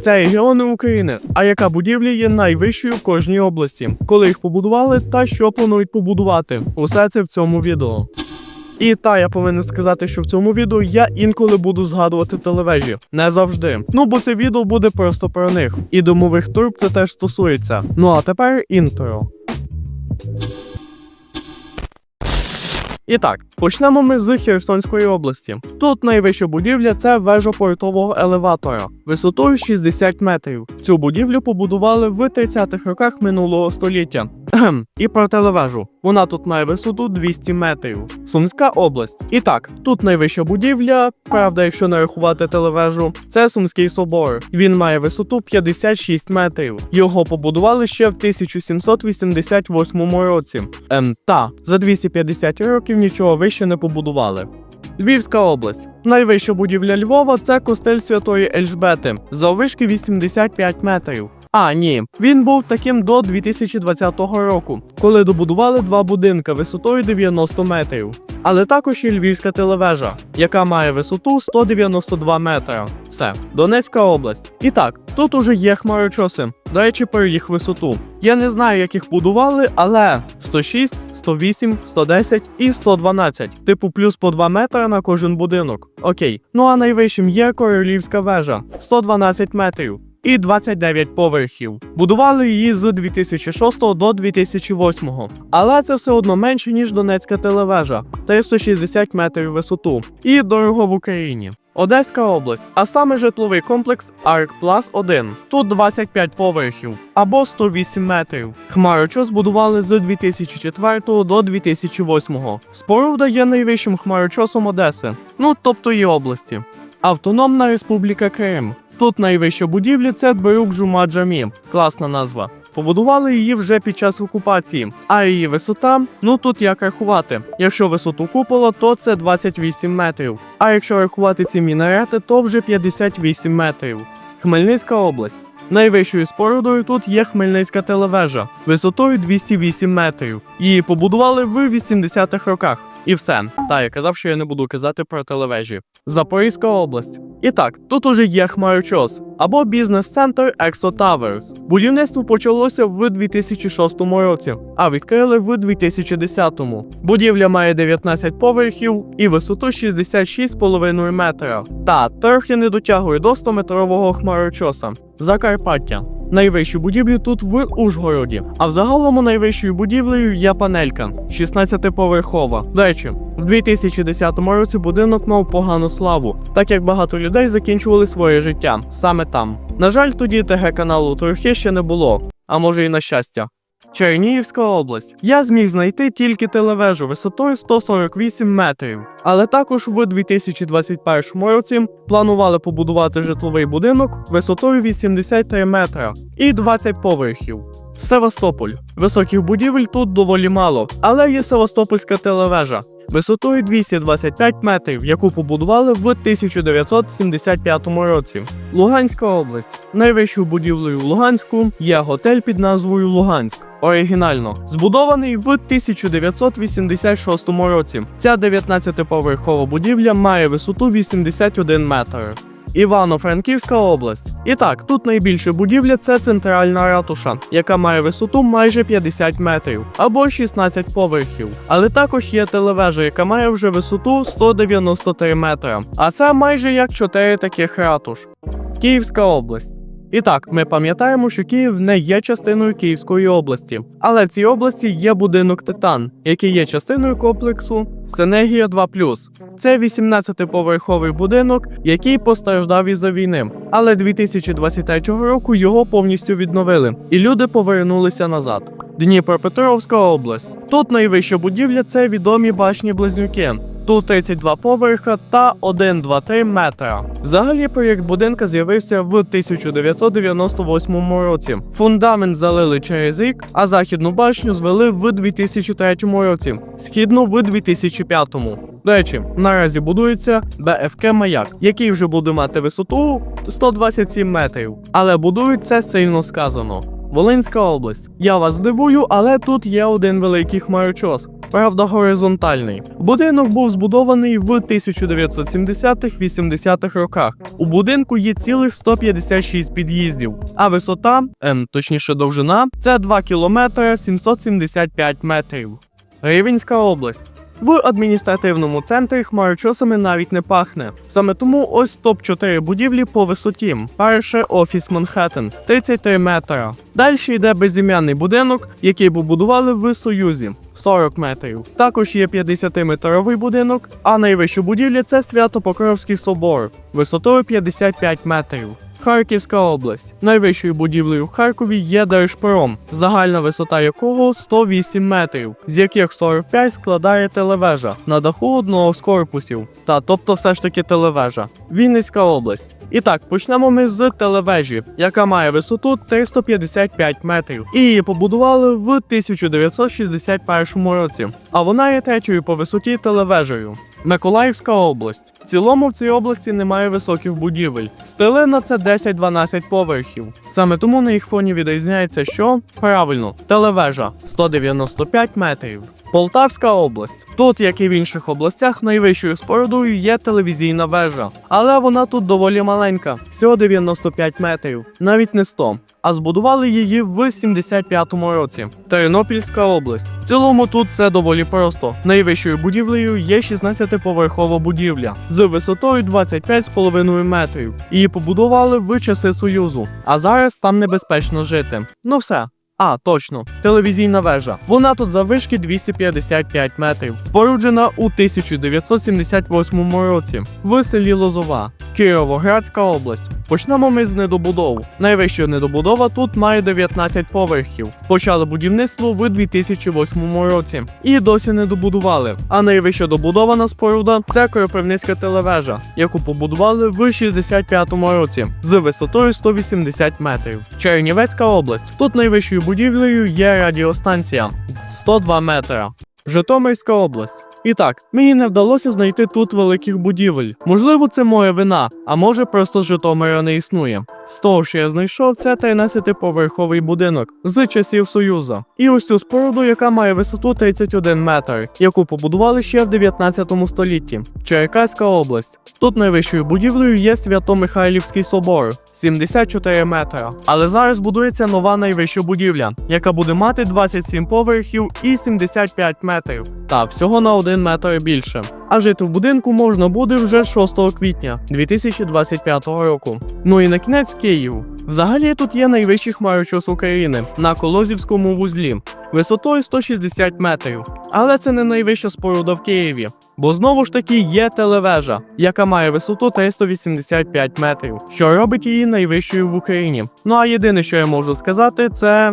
Це регіони України. А яка будівля є найвищою в кожній області? Коли їх побудували та що планують побудувати? Усе це в цьому відео. І та я повинен сказати, що в цьому відео я інколи буду згадувати телевежі. Не завжди. Ну бо це відео буде просто про них. І домових турб це теж стосується. Ну а тепер інтро. І так, почнемо ми з Херсонської області. Тут найвища будівля це вежа портового елеватора висотою 60 метрів. Цю будівлю побудували в 30-х роках минулого століття. І про телевежу. Вона тут має висоту 200 метрів. Сумська область. І так, тут найвища будівля, правда, якщо не рахувати телевежу, це Сумський собор. Він має висоту 56 метрів. Його побудували ще в 1788 році. Ем, та за 250 років нічого вище не побудували. Львівська область. Найвища будівля Львова це костель Святої Ельжбети, заввишки 85 метрів. А, ні, він був таким до 2020 року, коли добудували два будинки висотою 90 метрів. Але також є Львівська телевежа, яка має висоту 192 метра. Все, Донецька область. І так, тут уже є хмарочоси. До речі, про їх висоту. Я не знаю, як їх будували, але 106, 108, 110 і 112. Типу плюс по 2 метри на кожен будинок. Окей. Ну а найвищим є королівська вежа 112 метрів. І 29 поверхів. Будували її з 2006 до 2008. Але це все одно менше, ніж Донецька телевежа 360 метрів висоту. І дорого в Україні. Одеська область, а саме житловий комплекс Arc Plus 1. Тут 25 поверхів або 108 метрів. Хмарочос збудували з 2004 до 2008. Споруда є найвищим хмарочосом Одеси, ну тобто її області. Автономна Республіка Крим. Тут найвища будівля це Дберук Жума Джамі. Класна назва. Побудували її вже під час окупації, а її висота, ну тут як рахувати. Якщо висоту купола, то це 28 метрів. А якщо рахувати ці мінарети, то вже 58 метрів. Хмельницька область. Найвищою спорудою тут є Хмельницька телевежа висотою 208 метрів. Її побудували в 80-х роках. І все. Та я казав, що я не буду казати про телевежі. Запорізька область. І так, тут уже є хмарочос або бізнес-центр Exo Towers. Будівництво почалося в 2006 році, а відкрили в 2010-му. Будівля має 19 поверхів і висоту 66,5 метра. Та трохи не дотягує до 100-метрового хмарочоса. Закарпаття. Найвищу будівлю тут в Ужгороді, а в загалому найвищою будівлею є панелька 16-поверхова. До речі, в 2010 році будинок мав погану славу, так як багато людей закінчували своє життя саме там. На жаль, тоді ТГ каналу трохи ще не було, а може і на щастя. Чернігівська область. Я зміг знайти тільки телевежу висотою 148 метрів. Але також в 2021 році планували побудувати житловий будинок висотою 83 метра і 20 поверхів. Севастополь. Високих будівель тут доволі мало, але є Севастопольська телевежа висотою 225 метрів, яку побудували в 1975 році. Луганська область. Найвищою будівлею Луганську є готель під назвою Луганськ. Оригінально збудований в 1986 році. Ця 19-поверхова будівля має висоту 81 метр. Івано-Франківська область. І так, тут найбільша будівля це центральна ратуша, яка має висоту майже 50 метрів або 16 поверхів. Але також є телевежа, яка має вже висоту 193 метри. А це майже як 4 таких ратуш. Київська область. І так, ми пам'ятаємо, що Київ не є частиною Київської області, але в цій області є будинок Титан, який є частиною комплексу Сенегія 2 Це 18-поверховий будинок, який постраждав із-за війни. Але 2023 року його повністю відновили, і люди повернулися назад. Дніпропетровська область. Тут найвища будівля це відомі башні близнюки. Тут 32 поверха та 1, 2, 3 метра. Взагалі проєкт будинка з'явився в 1998 році. Фундамент залили через рік, а західну башню звели в 2003 році, східну в 2005. До речі, наразі будується БФК Маяк, який вже буде мати висоту 127 метрів. Але будують це сильно сказано. Волинська область. Я вас здивую, але тут є один великий хмарочос. Правда горизонтальний. Будинок був збудований в 1970-80-х роках. У будинку є цілих 156 під'їздів, а висота, ем, точніше довжина, це 2 кілометри 775 метрів. Рівенська область. В адміністративному центрі хмарочосами навіть не пахне. Саме тому ось топ-4 будівлі по висоті. Перше офіс Манхеттен 33 метра. Далі йде безім'яний будинок, який побудували в Союзі 40 метрів. Також є 50-метровий будинок, а найвища будівля це Свято-Покровський собор висотою 55 метрів. Харківська область. Найвищою будівлею в Харкові є Держпром, загальна висота якого 108 метрів, з яких 45 складає телевежа на даху одного з корпусів. Та тобто все ж таки телевежа. Вінницька область. І так, почнемо ми з телевежі, яка має висоту 355 метрів. І її побудували в 1961 році. А вона є третьою по висоті телевежею. Миколаївська область. В цілому в цій області немає високих будівель. Стелина це 10-12 поверхів. Саме тому на їх фоні відрізняється, що правильно, телевежа 195 метрів. Полтавська область. Тут, як і в інших областях, найвищою спорудою є телевізійна вежа, але вона тут доволі маленька, всього 95 метрів, навіть не 100. А збудували її в 75-му році. Тернопільська область. В цілому тут все доволі просто. Найвищою будівлею є 16-поверхова будівля з висотою 25,5 метрів. Її побудували в часи Союзу, а зараз там небезпечно жити. Ну все. А, точно, телевізійна вежа. Вона тут заввишки 255 метрів, споруджена у 1978 році в селі Лозова, Кіровоградська область. Почнемо ми з недобудов. Найвища недобудова тут має 19 поверхів. Почали будівництво в 2008 році і досі не добудували. А найвища добудована споруда це Кропивницька телевежа, яку побудували в 65-му році з висотою 180 метрів. Чернівецька область. Тут найвищою будівлею є радіостанція 102 метра. Житомирська область. І так, мені не вдалося знайти тут великих будівель. Можливо, це моя вина, а може просто Житомира не існує. З того, що я знайшов, це 13-поверховий будинок з часів Союзу. І ось цю споруду, яка має висоту 31 метр, яку побудували ще в 19 столітті. Черкаська область. Тут найвищою будівлею є Свято-Михайлівський собор 74 метра. Але зараз будується нова найвища будівля, яка буде мати 27 поверхів і 75 метрів. Та всього на 1 метр більше. А жити в будинку можна буде вже 6 квітня 2025 року. Ну і на кінець Київ. Взагалі тут є найвищий хмарочос України на Колозівському вузлі висотою 160 метрів. Але це не найвища споруда в Києві, бо знову ж таки є телевежа, яка має висоту 385 метрів, що робить її найвищою в Україні. Ну а єдине, що я можу сказати, це.